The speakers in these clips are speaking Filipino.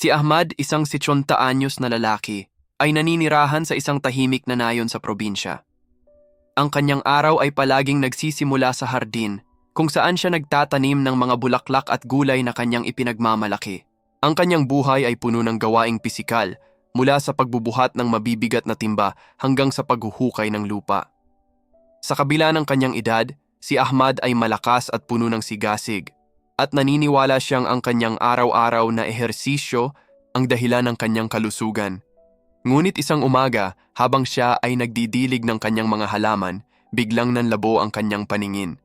Si Ahmad, isang 70 anyos na lalaki, ay naninirahan sa isang tahimik na nayon sa probinsya. Ang kanyang araw ay palaging nagsisimula sa hardin, kung saan siya nagtatanim ng mga bulaklak at gulay na kanyang ipinagmamalaki. Ang kanyang buhay ay puno ng gawaing pisikal, mula sa pagbubuhat ng mabibigat na timba hanggang sa paghuhukay ng lupa. Sa kabila ng kanyang edad, si Ahmad ay malakas at puno ng sigasig, at naniniwala siyang ang kanyang araw-araw na ehersisyo ang dahilan ng kanyang kalusugan. Ngunit isang umaga, habang siya ay nagdidilig ng kanyang mga halaman, biglang nanlabo ang kanyang paningin.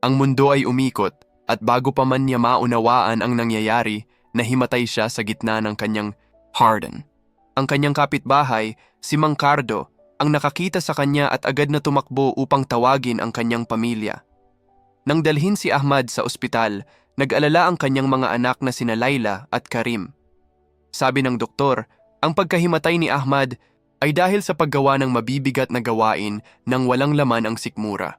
Ang mundo ay umikot, at bago pa man niya maunawaan ang nangyayari, nahimatay siya sa gitna ng kanyang harden. Ang kanyang kapitbahay, si Mang Cardo, ang nakakita sa kanya at agad na tumakbo upang tawagin ang kanyang pamilya. Nang dalhin si Ahmad sa ospital, nag-alala ang kanyang mga anak na sina Laila at Karim. Sabi ng doktor, ang pagkahimatay ni Ahmad ay dahil sa paggawa ng mabibigat na gawain nang walang laman ang sikmura.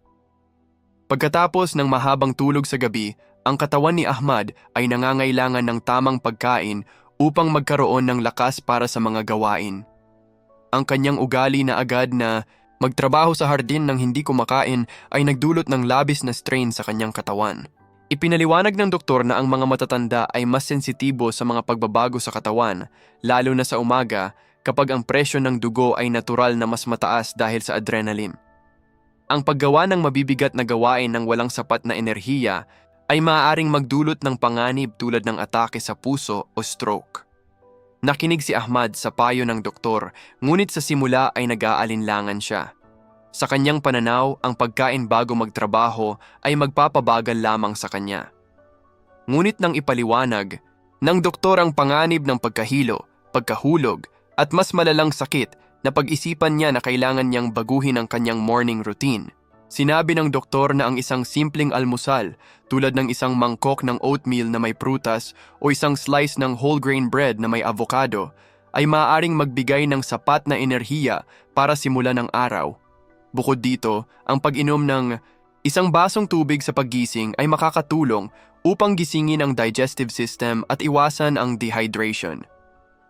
Pagkatapos ng mahabang tulog sa gabi, ang katawan ni Ahmad ay nangangailangan ng tamang pagkain upang magkaroon ng lakas para sa mga gawain. Ang kanyang ugali na agad na magtrabaho sa hardin ng hindi kumakain ay nagdulot ng labis na strain sa kanyang katawan. Ipinaliwanag ng doktor na ang mga matatanda ay mas sensitibo sa mga pagbabago sa katawan, lalo na sa umaga kapag ang presyo ng dugo ay natural na mas mataas dahil sa adrenaline. Ang paggawa ng mabibigat na gawain ng walang sapat na enerhiya ay maaaring magdulot ng panganib tulad ng atake sa puso o stroke. Nakinig si Ahmad sa payo ng doktor, ngunit sa simula ay nag-aalinlangan siya. Sa kanyang pananaw, ang pagkain bago magtrabaho ay magpapabagal lamang sa kanya. Ngunit nang ipaliwanag, ng doktor ang panganib ng pagkahilo, pagkahulog, at mas malalang sakit na pag-isipan niya na kailangan niyang baguhin ang kanyang morning routine. Sinabi ng doktor na ang isang simpleng almusal tulad ng isang mangkok ng oatmeal na may prutas o isang slice ng whole grain bread na may avocado ay maaaring magbigay ng sapat na enerhiya para simulan ang araw. Bukod dito, ang pag-inom ng isang basong tubig sa paggising ay makakatulong upang gisingin ang digestive system at iwasan ang dehydration.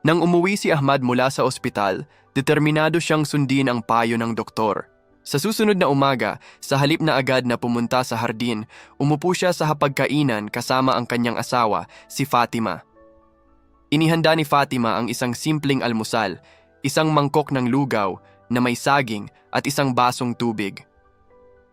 Nang umuwi si Ahmad mula sa ospital, determinado siyang sundin ang payo ng doktor. Sa susunod na umaga, sa halip na agad na pumunta sa hardin, umupo siya sa hapagkainan kasama ang kanyang asawa, si Fatima. Inihanda ni Fatima ang isang simpleng almusal, isang mangkok ng lugaw na may saging at isang basong tubig.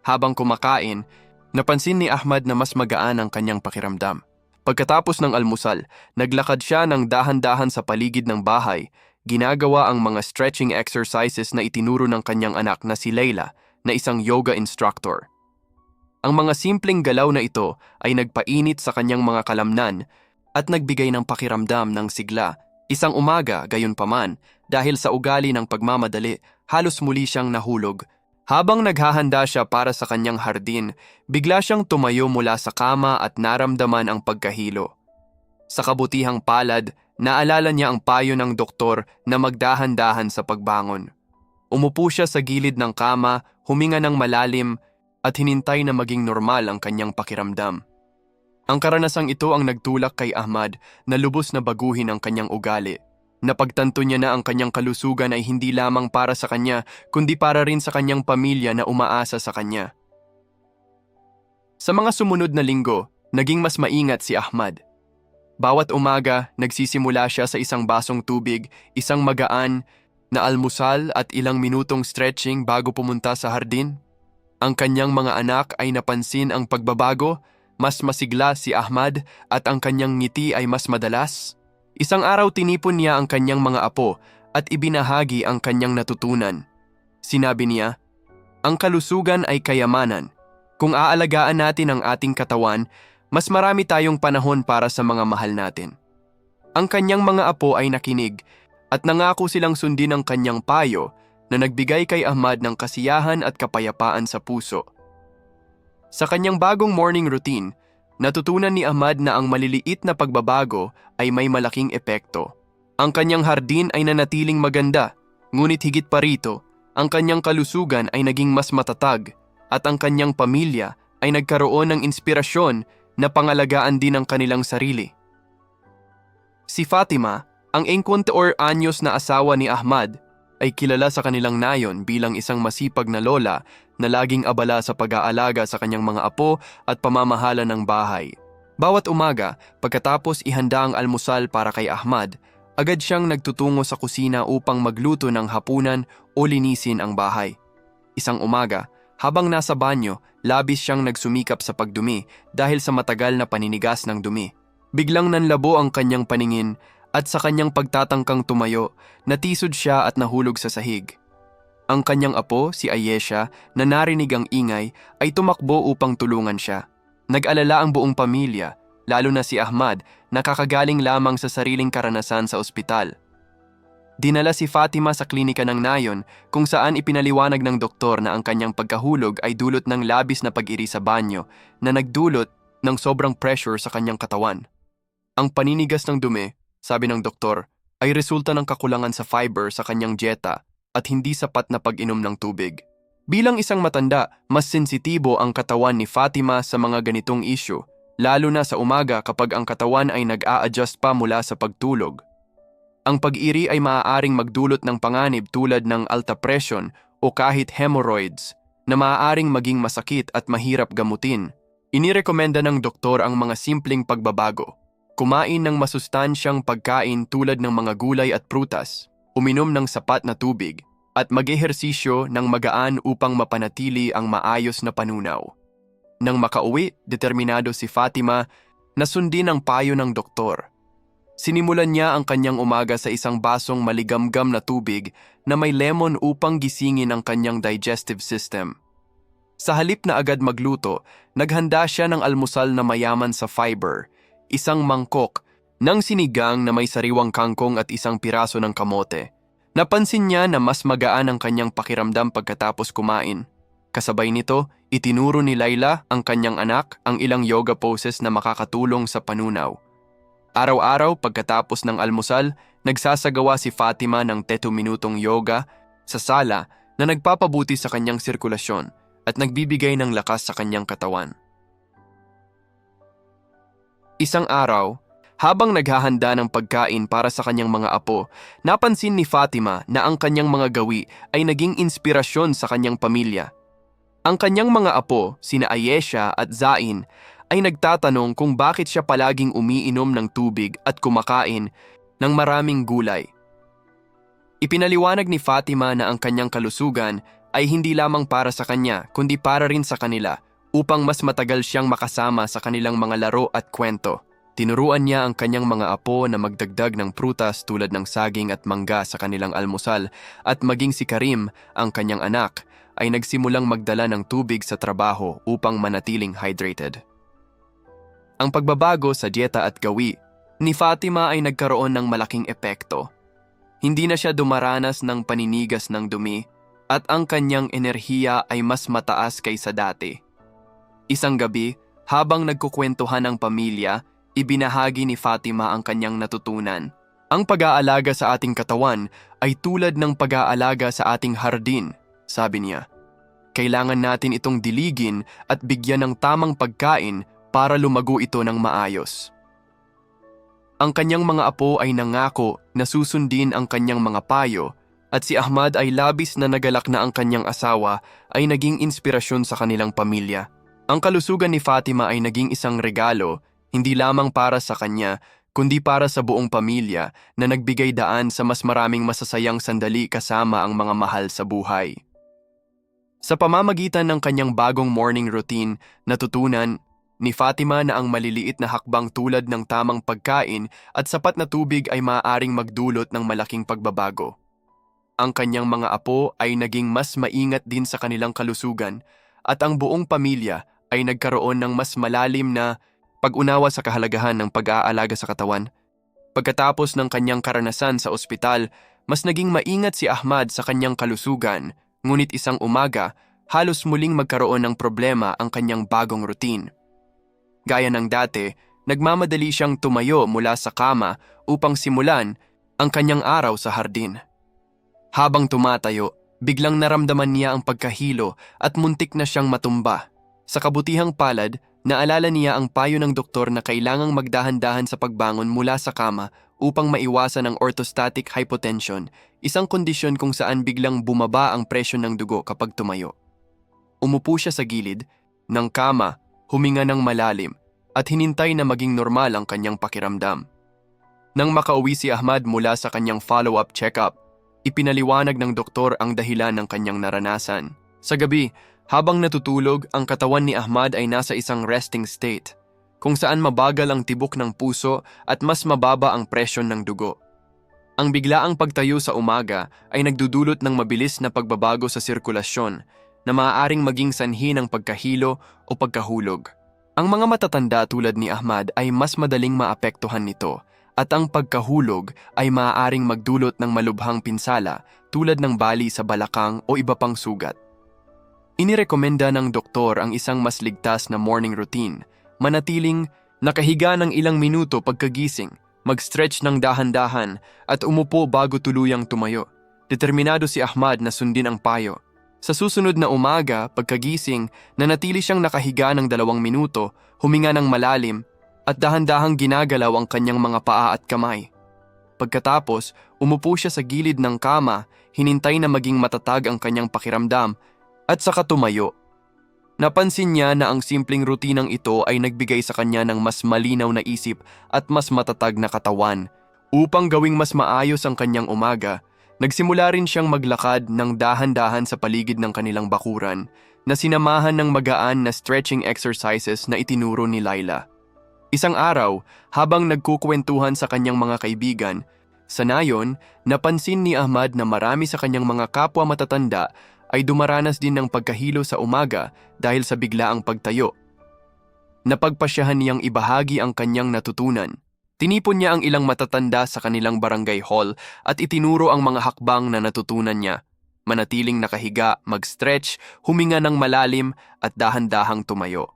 Habang kumakain, napansin ni Ahmad na mas magaan ang kanyang pakiramdam. Pagkatapos ng almusal, naglakad siya ng dahan-dahan sa paligid ng bahay, ginagawa ang mga stretching exercises na itinuro ng kanyang anak na si Layla na isang yoga instructor. Ang mga simpleng galaw na ito ay nagpainit sa kanyang mga kalamnan at nagbigay ng pakiramdam ng sigla. Isang umaga, gayon paman, dahil sa ugali ng pagmamadali, halos muli siyang nahulog. Habang naghahanda siya para sa kanyang hardin, bigla siyang tumayo mula sa kama at naramdaman ang pagkahilo. Sa kabutihang palad, naalala niya ang payo ng doktor na magdahan-dahan sa pagbangon. Umupo siya sa gilid ng kama, huminga ng malalim at hinintay na maging normal ang kanyang pakiramdam. Ang karanasang ito ang nagtulak kay Ahmad na lubos na baguhin ang kanyang ugali. Napagtanto niya na ang kanyang kalusugan ay hindi lamang para sa kanya, kundi para rin sa kanyang pamilya na umaasa sa kanya. Sa mga sumunod na linggo, naging mas maingat si Ahmad. Bawat umaga, nagsisimula siya sa isang basong tubig, isang magaan na almusal at ilang minutong stretching bago pumunta sa hardin. Ang kanyang mga anak ay napansin ang pagbabago, mas masigla si Ahmad at ang kanyang ngiti ay mas madalas. Isang araw tinipon niya ang kanyang mga apo at ibinahagi ang kanyang natutunan. Sinabi niya, Ang kalusugan ay kayamanan. Kung aalagaan natin ang ating katawan, mas marami tayong panahon para sa mga mahal natin. Ang kanyang mga apo ay nakinig at nangako silang sundin ang kanyang payo na nagbigay kay Ahmad ng kasiyahan at kapayapaan sa puso. Sa kanyang bagong morning routine, natutunan ni Ahmad na ang maliliit na pagbabago ay may malaking epekto. Ang kanyang hardin ay nanatiling maganda, ngunit higit pa rito, ang kanyang kalusugan ay naging mas matatag at ang kanyang pamilya ay nagkaroon ng inspirasyon na pangalagaan din ang kanilang sarili. Si Fatima, ang 24 anyos na asawa ni Ahmad, ay kilala sa kanilang nayon bilang isang masipag na lola na laging abala sa pag-aalaga sa kanyang mga apo at pamamahala ng bahay. Bawat umaga, pagkatapos ihanda ang almusal para kay Ahmad, agad siyang nagtutungo sa kusina upang magluto ng hapunan o linisin ang bahay. Isang umaga, habang nasa banyo, labis siyang nagsumikap sa pagdumi dahil sa matagal na paninigas ng dumi. Biglang nanlabo ang kanyang paningin at sa kanyang pagtatangkang tumayo, natisod siya at nahulog sa sahig. Ang kanyang apo, si Ayesha, na narinig ang ingay, ay tumakbo upang tulungan siya. Nag-alala ang buong pamilya, lalo na si Ahmad, nakakagaling lamang sa sariling karanasan sa ospital. Dinala si Fatima sa klinika ng Nayon kung saan ipinaliwanag ng doktor na ang kanyang pagkahulog ay dulot ng labis na pag-iri sa banyo na nagdulot ng sobrang pressure sa kanyang katawan. Ang paninigas ng dumi, sabi ng doktor, ay resulta ng kakulangan sa fiber sa kanyang dieta at hindi sapat na pag-inom ng tubig. Bilang isang matanda, mas sensitibo ang katawan ni Fatima sa mga ganitong issue, lalo na sa umaga kapag ang katawan ay nag-a-adjust pa mula sa pagtulog. Ang pag-iri ay maaaring magdulot ng panganib tulad ng alta presyon o kahit hemorrhoids na maaaring maging masakit at mahirap gamutin. Inirekomenda ng doktor ang mga simpleng pagbabago. Kumain ng masustansyang pagkain tulad ng mga gulay at prutas, uminom ng sapat na tubig, at mag-ehersisyo ng magaan upang mapanatili ang maayos na panunaw. Nang makauwi, determinado si Fatima na sundin ang payo ng doktor. Sinimulan niya ang kanyang umaga sa isang basong maligamgam na tubig na may lemon upang gisingin ang kanyang digestive system. Sa halip na agad magluto, naghanda siya ng almusal na mayaman sa fiber, isang mangkok ng sinigang na may sariwang kangkong at isang piraso ng kamote. Napansin niya na mas magaan ang kanyang pakiramdam pagkatapos kumain. Kasabay nito, itinuro ni Laila, ang kanyang anak, ang ilang yoga poses na makakatulong sa panunaw. Araw-araw pagkatapos ng almusal, nagsasagawa si Fatima ng 30 minutong yoga sa sala na nagpapabuti sa kanyang sirkulasyon at nagbibigay ng lakas sa kanyang katawan. Isang araw, habang naghahanda ng pagkain para sa kanyang mga apo, napansin ni Fatima na ang kanyang mga gawi ay naging inspirasyon sa kanyang pamilya. Ang kanyang mga apo, sina Ayesha at Zain, ay nagtatanong kung bakit siya palaging umiinom ng tubig at kumakain ng maraming gulay. Ipinaliwanag ni Fatima na ang kanyang kalusugan ay hindi lamang para sa kanya kundi para rin sa kanila upang mas matagal siyang makasama sa kanilang mga laro at kwento. Tinuruan niya ang kanyang mga apo na magdagdag ng prutas tulad ng saging at mangga sa kanilang almusal at maging si Karim, ang kanyang anak, ay nagsimulang magdala ng tubig sa trabaho upang manatiling hydrated. Ang pagbabago sa dieta at gawi ni Fatima ay nagkaroon ng malaking epekto. Hindi na siya dumaranas ng paninigas ng dumi at ang kanyang enerhiya ay mas mataas kaysa dati. Isang gabi, habang nagkukwentuhan ang pamilya, ibinahagi ni Fatima ang kanyang natutunan. Ang pag-aalaga sa ating katawan ay tulad ng pag-aalaga sa ating hardin, sabi niya. Kailangan natin itong diligin at bigyan ng tamang pagkain para lumago ito ng maayos. Ang kanyang mga apo ay nangako na susundin ang kanyang mga payo at si Ahmad ay labis na nagalak na ang kanyang asawa ay naging inspirasyon sa kanilang pamilya. Ang kalusugan ni Fatima ay naging isang regalo hindi lamang para sa kanya kundi para sa buong pamilya na nagbigay daan sa mas maraming masasayang sandali kasama ang mga mahal sa buhay. Sa pamamagitan ng kanyang bagong morning routine, natutunan ni Fatima na ang maliliit na hakbang tulad ng tamang pagkain at sapat na tubig ay maaaring magdulot ng malaking pagbabago. Ang kanyang mga apo ay naging mas maingat din sa kanilang kalusugan at ang buong pamilya ay nagkaroon ng mas malalim na pag-unawa sa kahalagahan ng pag-aalaga sa katawan. Pagkatapos ng kanyang karanasan sa ospital, mas naging maingat si Ahmad sa kanyang kalusugan, ngunit isang umaga, halos muling magkaroon ng problema ang kanyang bagong routine. Gaya ng dati, nagmamadali siyang tumayo mula sa kama upang simulan ang kanyang araw sa hardin. Habang tumatayo, biglang naramdaman niya ang pagkahilo at muntik na siyang matumba. Sa kabutihang palad, naalala niya ang payo ng doktor na kailangang magdahan-dahan sa pagbangon mula sa kama upang maiwasan ang orthostatic hypotension, isang kondisyon kung saan biglang bumaba ang presyon ng dugo kapag tumayo. Umupo siya sa gilid, ng kama, huminga ng malalim, at hinintay na maging normal ang kanyang pakiramdam. Nang makauwi si Ahmad mula sa kanyang follow-up check-up, ipinaliwanag ng doktor ang dahilan ng kanyang naranasan. Sa gabi, habang natutulog, ang katawan ni Ahmad ay nasa isang resting state, kung saan mabagal ang tibok ng puso at mas mababa ang presyon ng dugo. Ang biglaang pagtayo sa umaga ay nagdudulot ng mabilis na pagbabago sa sirkulasyon na maaaring maging sanhi ng pagkahilo o pagkahulog. Ang mga matatanda tulad ni Ahmad ay mas madaling maapektuhan nito at ang pagkahulog ay maaaring magdulot ng malubhang pinsala tulad ng bali sa balakang o iba pang sugat. Inirekomenda ng doktor ang isang mas ligtas na morning routine, manatiling nakahiga ng ilang minuto pagkagising, mag-stretch ng dahan-dahan at umupo bago tuluyang tumayo. Determinado si Ahmad na sundin ang payo. Sa susunod na umaga, pagkagising, nanatili siyang nakahiga ng dalawang minuto, huminga ng malalim, at dahan-dahang ginagalaw ang kanyang mga paa at kamay. Pagkatapos, umupo siya sa gilid ng kama, hinintay na maging matatag ang kanyang pakiramdam at saka tumayo. Napansin niya na ang simpleng rutinang ito ay nagbigay sa kanya ng mas malinaw na isip at mas matatag na katawan. Upang gawing mas maayos ang kanyang umaga, nagsimula rin siyang maglakad ng dahan-dahan sa paligid ng kanilang bakuran na sinamahan ng magaan na stretching exercises na itinuro ni Laila. Isang araw, habang nagkukwentuhan sa kanyang mga kaibigan, sa nayon, napansin ni Ahmad na marami sa kanyang mga kapwa matatanda ay dumaranas din ng pagkahilo sa umaga dahil sa biglaang pagtayo. Napagpasyahan niyang ibahagi ang kanyang natutunan. Tinipon niya ang ilang matatanda sa kanilang barangay hall at itinuro ang mga hakbang na natutunan niya. Manatiling nakahiga, mag-stretch, huminga ng malalim at dahan-dahang tumayo.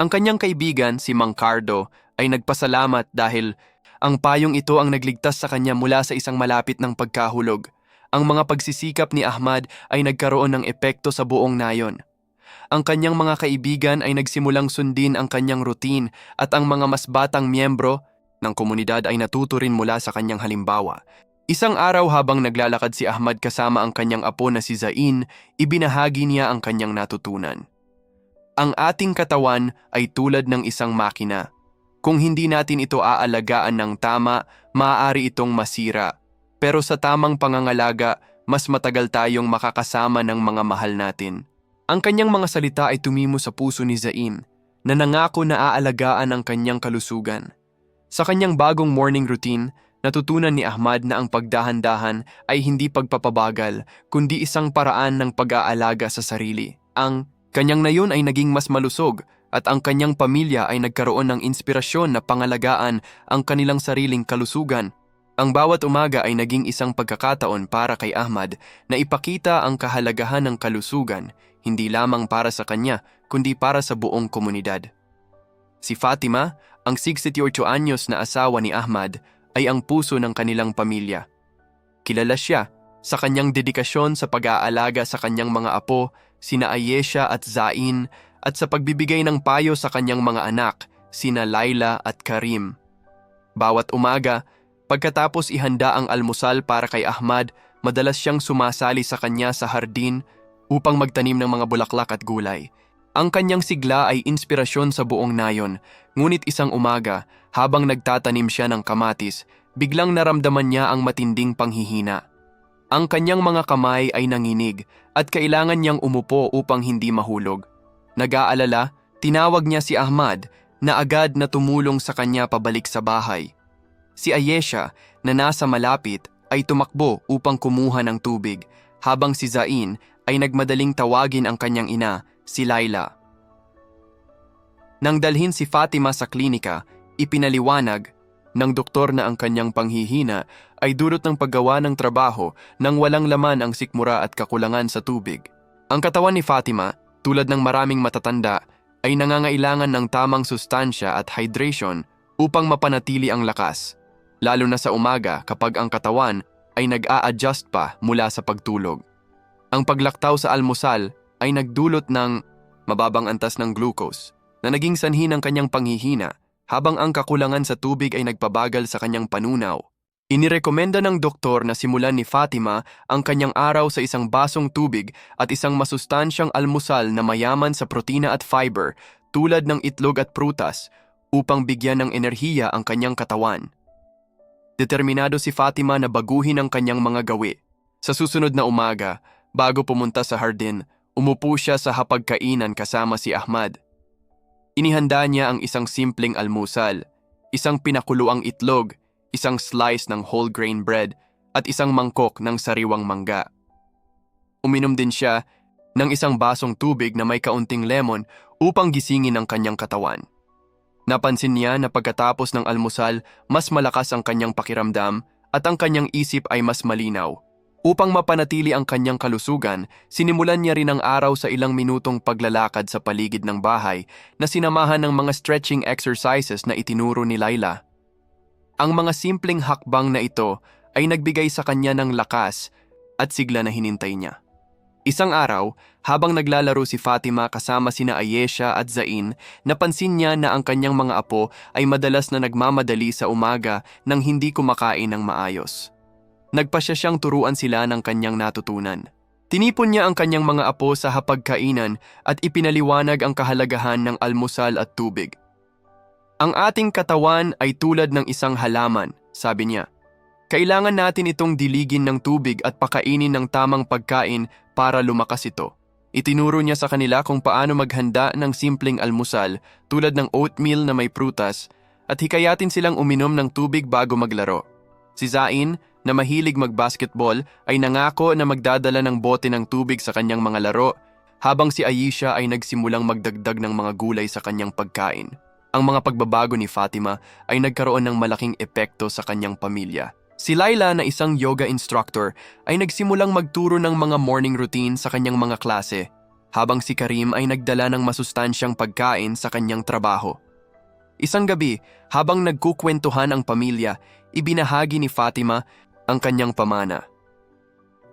Ang kanyang kaibigan, si Mang Cardo, ay nagpasalamat dahil ang payong ito ang nagligtas sa kanya mula sa isang malapit ng pagkahulog – ang mga pagsisikap ni Ahmad ay nagkaroon ng epekto sa buong nayon. Ang kanyang mga kaibigan ay nagsimulang sundin ang kanyang routine at ang mga mas batang miyembro ng komunidad ay natuto rin mula sa kanyang halimbawa. Isang araw habang naglalakad si Ahmad kasama ang kanyang apo na si Zain, ibinahagi niya ang kanyang natutunan. Ang ating katawan ay tulad ng isang makina. Kung hindi natin ito aalagaan ng tama, maaari itong masira pero sa tamang pangangalaga, mas matagal tayong makakasama ng mga mahal natin. Ang kanyang mga salita ay tumimo sa puso ni Zain, na nangako na aalagaan ang kanyang kalusugan. Sa kanyang bagong morning routine, natutunan ni Ahmad na ang pagdahan-dahan ay hindi pagpapabagal, kundi isang paraan ng pag-aalaga sa sarili. Ang kanyang na yun ay naging mas malusog at ang kanyang pamilya ay nagkaroon ng inspirasyon na pangalagaan ang kanilang sariling kalusugan ang bawat umaga ay naging isang pagkakataon para kay Ahmad na ipakita ang kahalagahan ng kalusugan hindi lamang para sa kanya kundi para sa buong komunidad. Si Fatima, ang 68 anyos na asawa ni Ahmad, ay ang puso ng kanilang pamilya. Kilala siya sa kanyang dedikasyon sa pag-aalaga sa kanyang mga apo, sina Ayesha at Zain, at sa pagbibigay ng payo sa kanyang mga anak, sina Laila at Karim. Bawat umaga, Pagkatapos ihanda ang almusal para kay Ahmad, madalas siyang sumasali sa kanya sa hardin upang magtanim ng mga bulaklak at gulay. Ang kanyang sigla ay inspirasyon sa buong nayon, ngunit isang umaga, habang nagtatanim siya ng kamatis, biglang naramdaman niya ang matinding panghihina. Ang kanyang mga kamay ay nanginig at kailangan niyang umupo upang hindi mahulog. Nag-aalala, tinawag niya si Ahmad na agad na tumulong sa kanya pabalik sa bahay. Si Ayesha na nasa malapit ay tumakbo upang kumuha ng tubig habang si Zain ay nagmadaling tawagin ang kanyang ina, si Laila. Nang dalhin si Fatima sa klinika, ipinaliwanag ng doktor na ang kanyang panghihina ay dulot ng paggawa ng trabaho nang walang laman ang sikmura at kakulangan sa tubig. Ang katawan ni Fatima, tulad ng maraming matatanda, ay nangangailangan ng tamang sustansya at hydration upang mapanatili ang lakas lalo na sa umaga kapag ang katawan ay nag-a-adjust pa mula sa pagtulog. Ang paglaktaw sa almusal ay nagdulot ng mababang antas ng glucose na naging sanhi ng kanyang panghihina habang ang kakulangan sa tubig ay nagpabagal sa kanyang panunaw. Inirekomenda ng doktor na simulan ni Fatima ang kanyang araw sa isang basong tubig at isang masustansyang almusal na mayaman sa protina at fiber tulad ng itlog at prutas upang bigyan ng enerhiya ang kanyang katawan. Determinado si Fatima na baguhin ang kanyang mga gawi. Sa susunod na umaga, bago pumunta sa hardin, umupo siya sa hapagkainan kasama si Ahmad. Inihanda niya ang isang simpleng almusal, isang pinakuluang itlog, isang slice ng whole grain bread at isang mangkok ng sariwang mangga. Uminom din siya ng isang basong tubig na may kaunting lemon upang gisingin ang kanyang katawan. Napansin niya na pagkatapos ng almusal, mas malakas ang kanyang pakiramdam at ang kanyang isip ay mas malinaw. Upang mapanatili ang kanyang kalusugan, sinimulan niya rin ang araw sa ilang minutong paglalakad sa paligid ng bahay na sinamahan ng mga stretching exercises na itinuro ni Laila. Ang mga simpleng hakbang na ito ay nagbigay sa kanya ng lakas at sigla na hinintay niya. Isang araw, habang naglalaro si Fatima kasama sina Ayesha at Zain, napansin niya na ang kanyang mga apo ay madalas na nagmamadali sa umaga nang hindi kumakain ng maayos. Nagpasya siyang turuan sila ng kanyang natutunan. Tinipon niya ang kanyang mga apo sa hapagkainan at ipinaliwanag ang kahalagahan ng almusal at tubig. Ang ating katawan ay tulad ng isang halaman, sabi niya. Kailangan natin itong diligin ng tubig at pakainin ng tamang pagkain para lumakas ito. Itinuro niya sa kanila kung paano maghanda ng simpleng almusal tulad ng oatmeal na may prutas at hikayatin silang uminom ng tubig bago maglaro. Si Zain, na mahilig mag-basketball, ay nangako na magdadala ng bote ng tubig sa kanyang mga laro habang si Ayesha ay nagsimulang magdagdag ng mga gulay sa kanyang pagkain. Ang mga pagbabago ni Fatima ay nagkaroon ng malaking epekto sa kanyang pamilya. Si Laila na isang yoga instructor ay nagsimulang magturo ng mga morning routine sa kanyang mga klase, habang si Karim ay nagdala ng masustansyang pagkain sa kanyang trabaho. Isang gabi, habang nagkukwentuhan ang pamilya, ibinahagi ni Fatima ang kanyang pamana.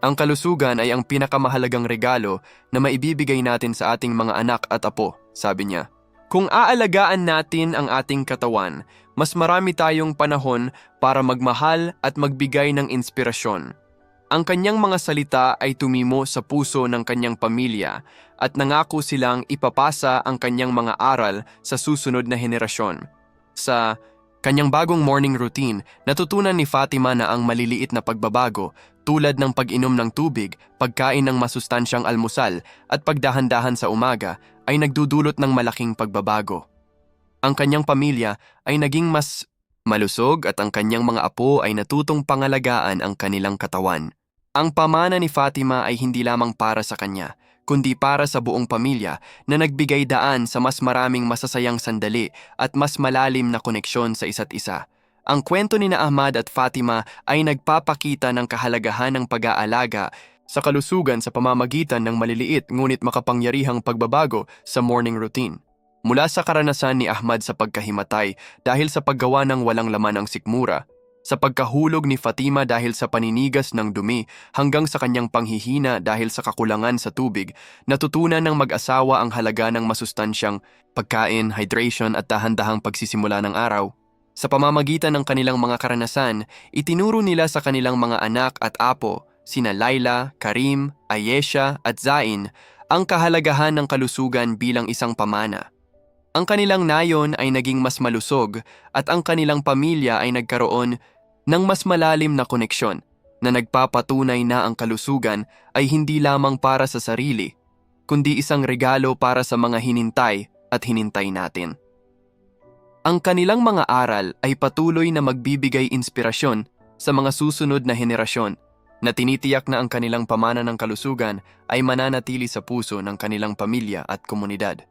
Ang kalusugan ay ang pinakamahalagang regalo na maibibigay natin sa ating mga anak at apo, sabi niya. Kung aalagaan natin ang ating katawan, mas marami tayong panahon para magmahal at magbigay ng inspirasyon. Ang kanyang mga salita ay tumimo sa puso ng kanyang pamilya at nangako silang ipapasa ang kanyang mga aral sa susunod na henerasyon. Sa kanyang bagong morning routine, natutunan ni Fatima na ang maliliit na pagbabago tulad ng pag-inom ng tubig, pagkain ng masustansyang almusal at pagdahan-dahan sa umaga ay nagdudulot ng malaking pagbabago. Ang kanyang pamilya ay naging mas malusog at ang kanyang mga apo ay natutong pangalagaan ang kanilang katawan. Ang pamana ni Fatima ay hindi lamang para sa kanya, kundi para sa buong pamilya na nagbigay daan sa mas maraming masasayang sandali at mas malalim na koneksyon sa isa't isa. Ang kwento ni na Ahmad at Fatima ay nagpapakita ng kahalagahan ng pag-aalaga sa kalusugan sa pamamagitan ng maliliit ngunit makapangyarihang pagbabago sa morning routine. Mula sa karanasan ni Ahmad sa pagkahimatay dahil sa paggawa ng walang laman ng sikmura, sa pagkahulog ni Fatima dahil sa paninigas ng dumi hanggang sa kanyang panghihina dahil sa kakulangan sa tubig, natutunan ng mag-asawa ang halaga ng masustansyang pagkain, hydration at dahan-dahang pagsisimula ng araw. Sa pamamagitan ng kanilang mga karanasan, itinuro nila sa kanilang mga anak at apo, sina Laila, Karim, Ayesha at Zain, ang kahalagahan ng kalusugan bilang isang pamana. Ang kanilang nayon ay naging mas malusog at ang kanilang pamilya ay nagkaroon ng mas malalim na koneksyon na nagpapatunay na ang kalusugan ay hindi lamang para sa sarili, kundi isang regalo para sa mga hinintay at hinintay natin. Ang kanilang mga aral ay patuloy na magbibigay inspirasyon sa mga susunod na henerasyon na tinitiyak na ang kanilang pamana ng kalusugan ay mananatili sa puso ng kanilang pamilya at komunidad.